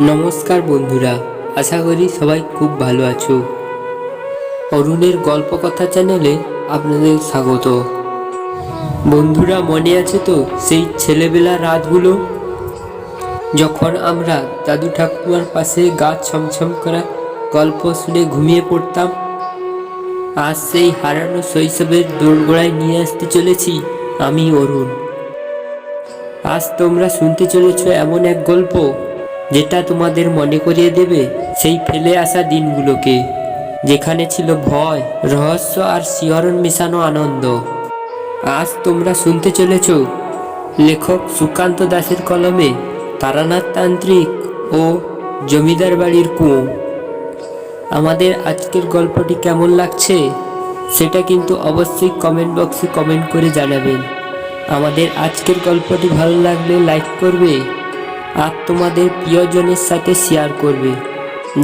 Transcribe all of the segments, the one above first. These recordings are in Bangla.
নমস্কার বন্ধুরা, আশা করি সবাই খুব ভালো আছো। অরুণের গল্প কথা চ্যানেলে আপনাদের স্বাগত। বন্ধুরা, মনে আছে তো সেই ছেলেবেলা রাতগুলো? যখন আমরা দাদু ঠাকুমার পাশে গাছ ছমছম করা গল্প শুনে ঘুমিয়ে পড়তাম, আজ সেই হারানো শৈশবের দোরগোড়ায় নিয়ে আসতে চলেছি আমি অরুণ। আজ তোমরা শুনতে চলেছ এমন এক গল্প। যেটা তোমাদের মনে করিয়ে দেবে, সেই ফেলে আসা দিনগুলোকে, যেখানে ছিল ভয়, রহস্য আর শিহরণ মেশানো আনন্দ। আজ তোমরা শুনতে চলেছ, লেখক সুকান্ত দাসের কলমে তারানাথ তান্ত্রিক ও জমিদার বাড়ির কুয়ো। আমাদের আজকের গল্পটি কেমন লাগছে, সেটা কিন্তু অবশ্যই কমেন্ট বক্সে কমেন্ট করে জানাবেন। আমাদের আজকের গল্পটি ভালো লাগলে লাইক করবে আর তোমাদের প্রিয়জনের সাথে শেয়ার করবে।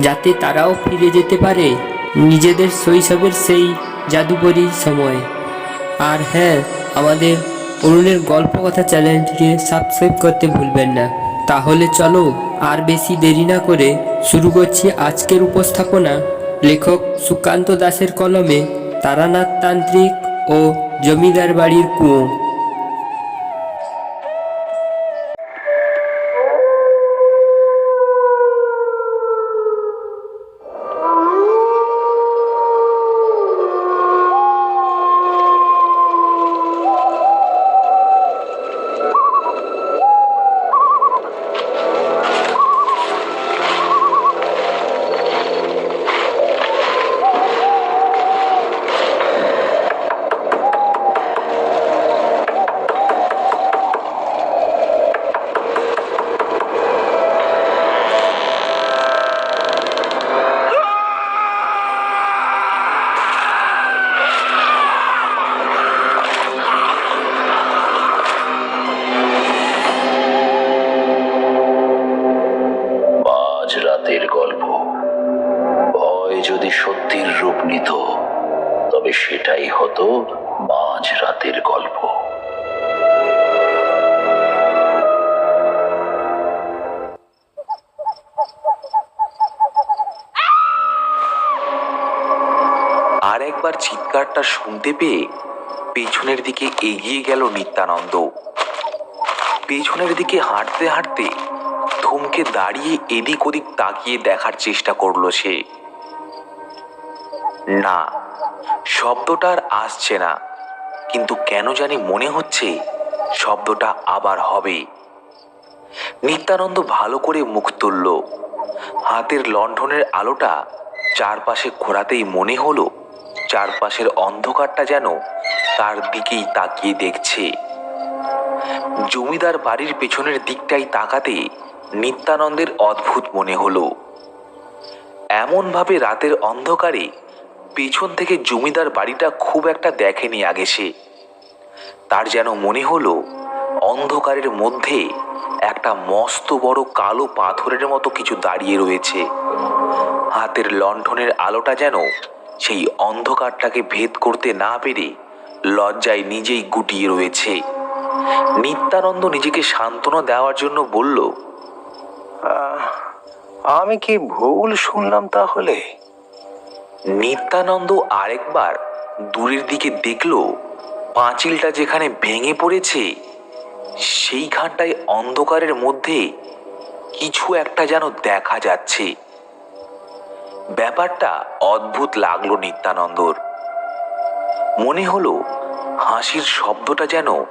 যাতে তারাও ফিরে যেতে পারে নিজেদের শৈশবের সেই জাদুকরী সময়। আর হ্যাঁ আমাদের অরুণের গল্প কথা চ্যানেলটিকে সাবস্ক্রাইব করতে ভুলবেন না। তাহলে চলো আর বেশি দেরি না করে শুরু করছি আজকের উপস্থাপনা। লেখক সুকান্ত দাসের কলমে তারানাথ তান্ত্রিক ও জমিদার বাড়ির কুয়ো। আর একবার চিৎকারটা শুনতে পেয়ে পেছনের দিকে এগিয়ে গেল নিত্যানন্দ। পেছনের দিকে হাঁটতে হাঁটতে থমকে দাঁড়িয়ে এদিক ওদিক তাকিয়ে দেখার চেষ্টা করল সে। না, শব্দটা আর আসছে না, কিন্তু কেন জানি মনে হচ্ছে শব্দটা আবার হবে। নিত্যানন্দ ভালো করে মুখ তুলল। হাতের লণ্ঠনের আলোটা চারপাশে ঘোরাতেই মনে হলো চারপাশের অন্ধকারটা যেন তার দিকেই তাকিয়ে দেখছে। জমিদার বাড়ির পেছনের দিকটাই তাকাতে নিত্যানন্দের অদ্ভুত মনে হলো। এমনভাবে রাতের অন্ধকারে পেছন থেকে জমিদার বাড়িটা খুব একটা দেখেনি আগে সে। তার যেন মনে হলো অন্ধকারের মধ্যে একটা মস্ত বড় কালো পাথরের মতো কিছু দাঁড়িয়ে রয়েছে। হাতের লণ্ঠনের আলোটা যেন সেই অন্ধকারটাকে ভেদ করতে না পেরে লজ্জায় নিজেই গুটিয়ে রয়েছে। নিত্যানন্দ নিজেকে সান্ত্বনা দেওয়ার জন্য বলল আমি কি ভুল শুনলাম তাহলে? নিত্যানন্দ আরেকবার দূরের দিকে দেখল পাঁচিলটা যেখানে ভেঙে পড়েছে সেইখানটায় অন্ধকারের মধ্যে কিছু একটা যেন দেখা যাচ্ছে। ব্যাপারটা অদ্ভুত লাগল নিত্যানন্দর। মনে হলো হাসির শব্দটা যেন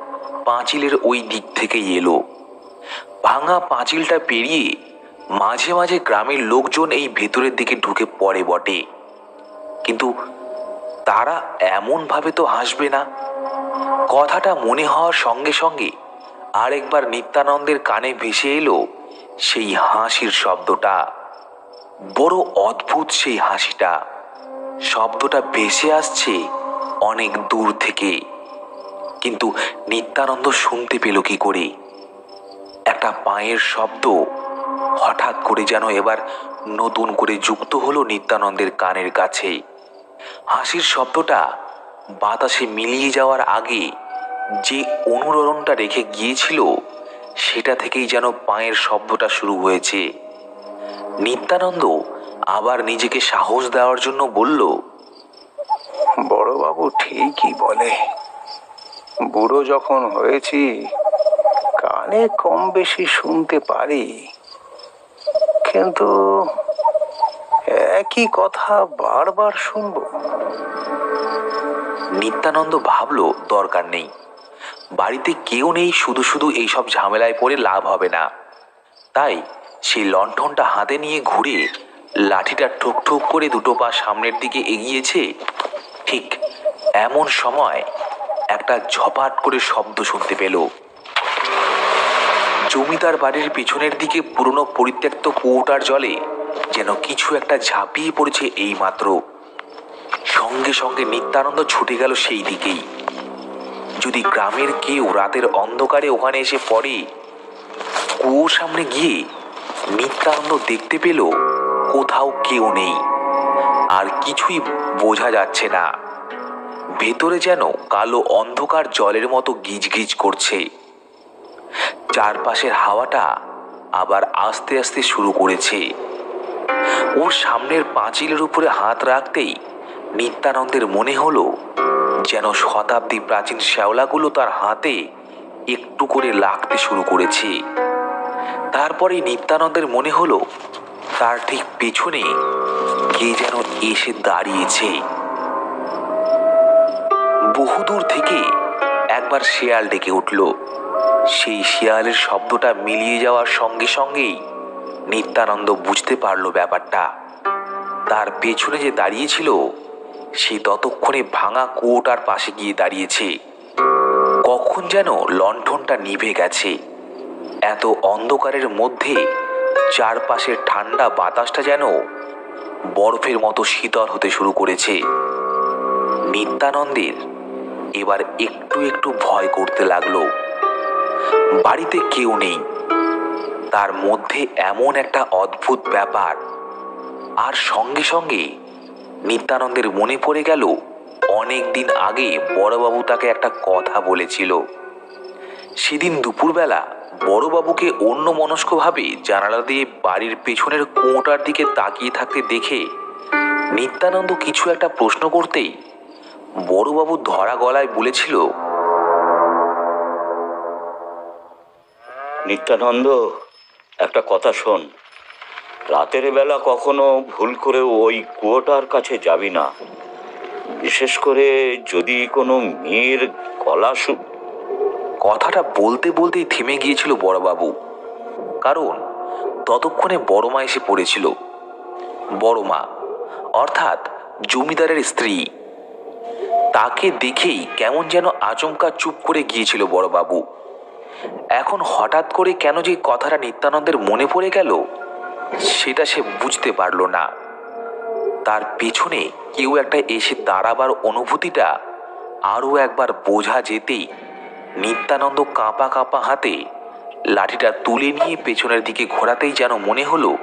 পাঁচিলের ওই দিক থেকেই এলো। ভাঙা পাঁচিলটা পেরিয়ে মাঝে মাঝে গ্রামের লোকজন এই ভেতরের দিকে ঢুকে পড়ে বটে। কিন্তু তারা এমনভাবে তো হাসবে না। কথাটা মনে হওয়ার সঙ্গে সঙ্গে আরেকবার নিত্যানন্দের কানে ভেসে এলো সেই হাসির শব্দটা। বড় অদ্ভুত সেই হাসিটা। শব্দটা ভেসে আসছে অনেক দূর থেকে। কিন্তু নিত্যানন্দ শুনতে পেল কি করে? একটা পায়ের শব্দ হঠাৎ করে যেন এবার নতুন করে যুক্ত হলো নিত্যানন্দের কানের কাছে। হাসির শব্দটা বাতাসে মিলিয়ে যাওয়ার আগে যে অনুরণটা রেখে গিয়েছিল, সেটা থেকেই যেন পায়ের শব্দটা শুরু হয়েছে। নিত্যানন্দ আবার নিজেকে সাহস দেওয়ার জন্য বলল, বড়বাবু ঠিকই বলে। বুড়ো যখন হয়েছি, কানে কম বেশি শুনতে পারি। কিন্তু একই কথা বারবার শুনব। নিত্যানন্দ ভাবলো, দরকার নেই। বাড়িতে কেউ নেই, শুধু শুধু এইসব ঝামেলায় পড়ে লাভ হবে না। তাই সেই লণ্ঠনটা হাতে নিয়ে ঘুরে লাঠিটা ঠুক ঠুক করে দুটো পা সামনের দিকে এগিয়েছে। ঠিক এমন সময় একটা ঝপাট করে শব্দ শুনতে পেল। জমিদার বাড়ির পিছনের দিকে পুরনো পরিত্যক্ত কুয়োটার জলে যেন কিছু একটা ঝাঁপিয়ে পড়েছে এই মাত্র সঙ্গে সঙ্গে নিত্যানন্দ ছুটে গেল সেই দিকেই। যদি গ্রামের কেউ রাতের অন্ধকারে ওখানে এসে পড়ে, কুয়োর সামনে গিয়ে নিত্যানন্দ দেখতে পেল কোথাও কেউ নেই। আর কিছুই বোঝা যাচ্ছে না। ভেতরে যেন কালো অন্ধকার জলের মতো গিজগিজ করছে। চারপাশের হাওয়াটা আবার আস্তে আস্তে শুরু করেছে। ওর সামনের পাঁচিলের উপরে হাত রাখতেই নিত্যানন্দের মনে হলো যেন শতাব্দী প্রাচীন শ্যাওলাগুলো তার হাতে একটু করে লাগতে শুরু করেছে। তারপরে নিত্যানন্দের মনে হলো, তার ঠিক পেছনে কে যেন এসে দাঁড়িয়েছে। বহুদূর থেকে একবার শেয়াল ডেকে উঠল। সেই শিয়ালের শব্দটা মিলিয়ে যাওয়ার সঙ্গে সঙ্গেই নিত্যানন্দ বুঝতে পারল ব্যাপারটা। তার পেছনে যে দাঁড়িয়েছিল, সে ততক্ষণে ভাঙা কুয়োটার পাশে গিয়ে দাঁড়িয়েছে। কখন যেন লণ্ঠনটা নিভে গেছে। এত অন্ধকারের মধ্যে চারপাশের ঠান্ডা বাতাসটা যেন বরফের মতো শীতল হতে শুরু করেছে। নিত্যানন্দের এবার একটু একটু ভয় করতে লাগল। বাড়িতে কেউ নেই। তার মধ্যে এমন একটা অদ্ভুত ব্যাপার। আর সঙ্গে সঙ্গে নিত্যানন্দের মনে পড়ে গেল, অনেক দিন আগে বড়বাবু তাকে একটা কথা বলেছিল। সেদিন দুপুরবেলা বড়বাবুকে অন্য মনস্কভাবে জানালা দিয়ে বাড়ির পেছনের কুয়োটার দিকে তাকিয়ে থাকতে দেখে নিত্যানন্দ কিছু একটা প্রশ্ন করতেই বড়বাবু ধরা গলায় বলেছিল, নিত্যানন্দ, একটা কথা শোন। রাতের বেলা কখনো ভুল করে ওই কুয়োটার কাছে যাবি না। বিশেষ করে যদি কোনো মেয়ের গলা কথাটা বলতে বলতেই থেমে গিয়েছিল বড়বাবু। কারণ ততক্ষণে বড় মা এসে পড়েছিল। বড় মা অর্থাৎ জমিদারের স্ত্রী। তাকে দেখেই কেমন যেন আচমকা চুপ করে গিয়েছিল বড়বাবু। এখন হঠাৎ করে কেন যে কথাটা নিত্যানন্দের মনে পড়ে গেল, সেটা সে বুঝতে পারল না। তার পেছনে কেউ একটা এসে দাঁড়াবার অনুভূতিটা আরও একবার বোঝা যেতেই নিত্যানন্দ কাঁপা কাঁপা হাতে লাঠিটা তুলে নিয়ে পেছনের দিকে ঘোরাতেই যেন মনে হলো,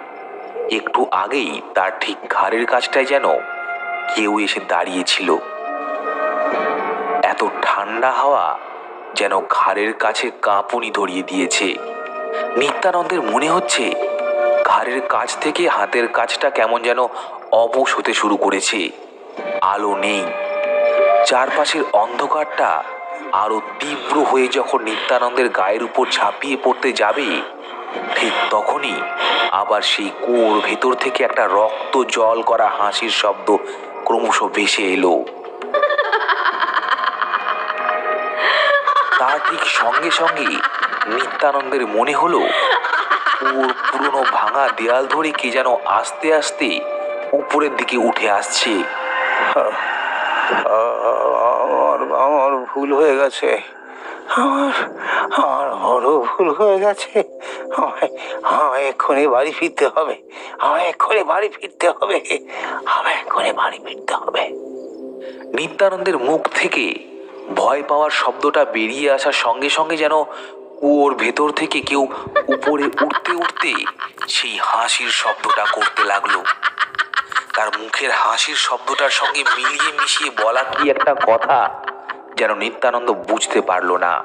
একটু আগেই তার ঠিক ঘাড়ের কাছটায় যেন কেউ এসে দাঁড়িয়েছিল এত ঠান্ডা হাওয়া যেন ঘাড়ের কাছে কাঁপুনি ধরিয়ে দিয়েছে। নিত্যানন্দের মনে হচ্ছে ঘাড়ের কাছ থেকে হাতের কাছটা কেমন যেন অবশ হতে শুরু করেছে। আলো নেই। চারপাশের অন্ধকারটা আরও তীব্র হয়ে যখন নিত্যানন্দের গায়ের উপর ঝাঁপিয়ে পড়তে যাবে, ঠিক তখনই আবার সেই কুয়োর ভেতর থেকে একটা রক্ত জল করা হাসির শব্দ ক্রমশ ভেসে এলো। তার ঠিক সঙ্গে সঙ্গে নিত্যানন্দের মনে হলো ওর পুরনো ভাঙা দেয়াল ধরে কে যেন আস্তে আস্তে উপরের দিকে উঠে আসছে। ভুল হয়ে গেছে। আমার আমার বড় ভুল হয়ে গেছে। আমায় এক্ষুনি বাড়ি ফিরতে হবে। আমায় এক্ষুনি বাড়ি ফিরতে হবে। আমায় এক্ষুনি বাড়ি ফিরতে হবে। নিত্যানন্দের মুখ থেকে ভয় পাওয়ার শব্দটা বেরিয়ে আসার সঙ্গে সঙ্গে যেন কুয়োর ভেতর থেকে কেউ উপরে উঠতে উঠতে সেই হাসির শব্দটা করতে লাগল। তার মুখের হাসির শব্দটার সঙ্গে মিলিয়ে মিশিয়ে বলা কি একটা কথা? যেন নিত্যানন্দ বুঝতে পারল না।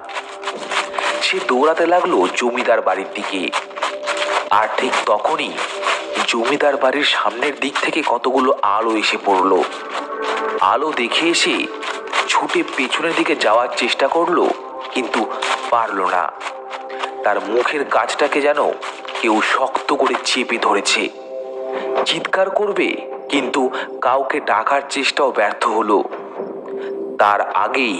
সে দৌড়াতে লাগল জমিদার বাড়ির দিকে। আর ঠিক তখনই জমিদার বাড়ির সামনের দিক থেকে কতগুলো আলো এসে পড়ল। আলো দেখে এসে ছুটে পেছনের দিকে যাওয়ার চেষ্টা করল, কিন্তু পারল না। তার মুখের কাজটাকে যেন কেউ শক্ত করে চেপে ধরেছে। চিৎকার করবে, কিন্তু কাউকে ডাকার চেষ্টাও ব্যর্থ হলো। তার আগেই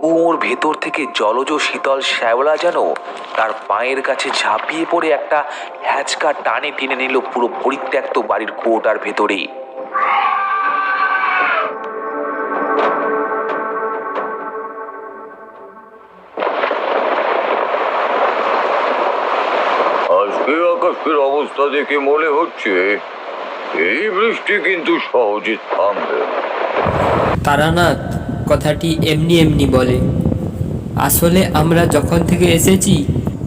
কুয়োর ভেতর থেকে জলজ শীতল শ্যাওলা যেন তার পায়ের কাছে ঝাঁপিয়ে পড়ে একটা হ্যাচকা টানে টেনে নিল পুরো পরিত্যক্ত বাড়ির কুয়োটার ভেতরে আজকে আকাশের অবস্থা দেখে মনে হচ্ছে এই বৃষ্টি কিন্তু সহজে থামবে তারানাথ কথাটি এমনি এমনি বলে। আসলে আমরা যখন থেকে এসেছি,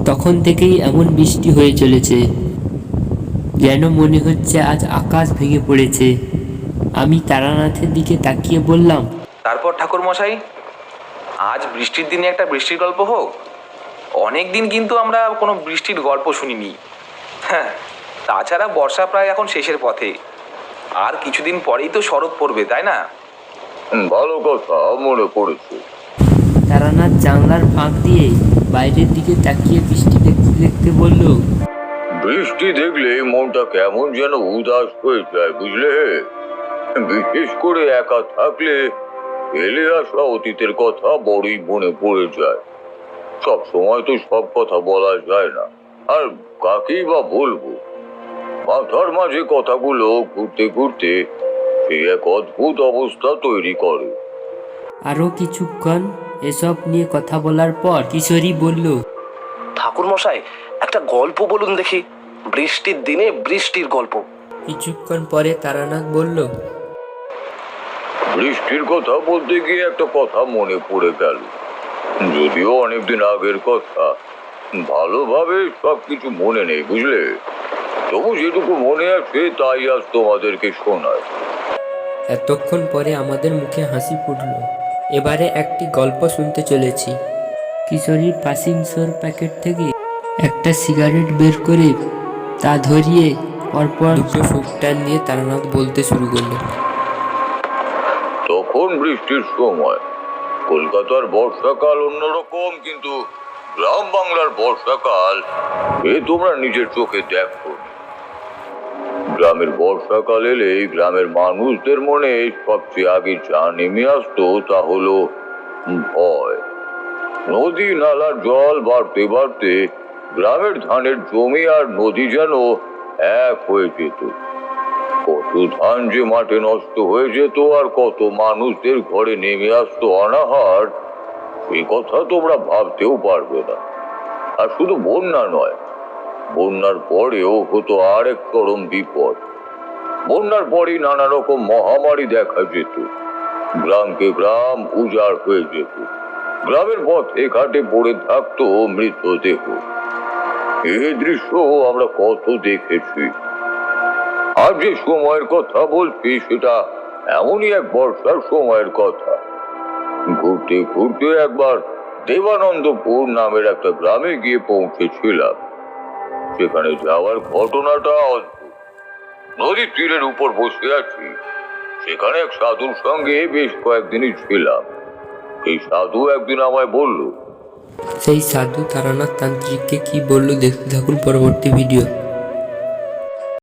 তখন থেকেই এমন বৃষ্টি হয়ে চলেছে, যেন মনে হচ্ছে আজ আকাশ ভেঙে পড়েছে। আমি তারানাথের দিকে তাকিয়ে বললাম, তারপর ঠাকুর মশাই আজ বৃষ্টির দিনে একটা বৃষ্টির গল্প হোক। অনেক দিন কিন্তু আমরা কোনো বৃষ্টির গল্প শুনিনি। হ্যাঁ তাছাড়া বর্ষা প্রায় এখন শেষের পথে। আর কিছুদিন পরেই তো শরৎ পড়বে, তাই না? ভালো কথা মনে পড়েছে। তারানাথ জানলার ফাঁক দিয়ে বাইরের দিকে তাকিয়ে বৃষ্টি দেখতে দেখতে বলল বৃষ্টি দেখলে মনটা কেমন যেন উদাস হয়ে যায় বুঝলে? বিশেষ করে একা থাকলে ফেলে আসা অতীতের কথা বড়ই মনে পড়ে যায়। সব সময় তো সব কথা বলা যায় না। আর কাকেই বা বলব? মাথার মাঝে কথাগুলো ঘুরতে ঘুরতে এক অদ্ভুত অবস্থা তৈরি করে। আরও কিছুক্ষণ এসব নিয়ে কথা বলার পর কিশোরী বলল ঠাকুর মশাই একটা গল্প বলুন দেখি। বৃষ্টির দিনে বৃষ্টির গল্প। কিছুক্ষণ পরে তারানাথ বলল বৃষ্টির কথা বলতে গিয়ে একটা কথা মনে পড়ে গেল। যদিও অনেকদিন আগের কথা ভালোভাবে সব কিছু মনে নেই বুঝলে? তবু যেটুকু মনে আছে তাই আজ তোমাদেরকে শোনায় এতক্ষণ পরে আমাদের মুখে হাসি ফুটল। এবারে একটি গল্প শুনতে চলেছি। কিশোরীর পাসিং সোর প্যাকেট থেকে একটা সিগারেট বের করে তা ধরিয়ে পরপর দুটো সুপটান নিয়ে তারানাথ বলতে শুরু করল। তখন বৃষ্টির সময়। কলকাতার বর্ষাকাল অন্যরকম, কিন্তু গ্রাম বাংলার বর্ষাকাল, এ তোমরা নিজের চোখে দেখো গ্রামের বর্ষাকাল এলে গ্রামের মানুষদের মনে সবচেয়ে আগে যা নেমে আসতো তা হলো ভয়। নদী নালার জল বাড়তে বাড়তে গ্রামের ধানের জমি আর নদী যেন এক হয়ে যেত। কত ধান যে মাঠে নষ্ট হয়ে যেত আর কত মানুষদের ঘরে নেমে আসতো অনাহার এই কথা তোমরা ভাবতেও পারবে না। আর শুধু বন্যা নয় বন্যার পরেও হতো আরেক চরম বিপদ। বন্যার পরেই নানা রকম মহামারী দেখা যেত। গ্রামকে গ্রাম উজাড় হয়ে যেত। গ্রামের পথে ঘাটে পড়ে থাকতো মৃতদেহ। এই দৃশ্য আমরা কত দেখেছি। আর যে সময়ের কথা বলছি, সেটা এমনই এক বর্ষার সময়ের কথা। ঘুরতে ঘুরতে একবার দেবানন্দপুর নামের একটা গ্রামে গিয়ে পৌঁছেছিলাম। সেখানে যাওয়ার ঘটনাটা অদ্ভুত। নদীর তীরের উপর বসে আছি। সেখানে এক সাধুর সঙ্গে বেশ কয়েকদিনই ছিলাম। সেই সাধু একদিন আমায় বলল, সেই সাধু তারানাথ তান্ত্রিককে কি বলল দেখতে থাকুন পরবর্তী ভিডিও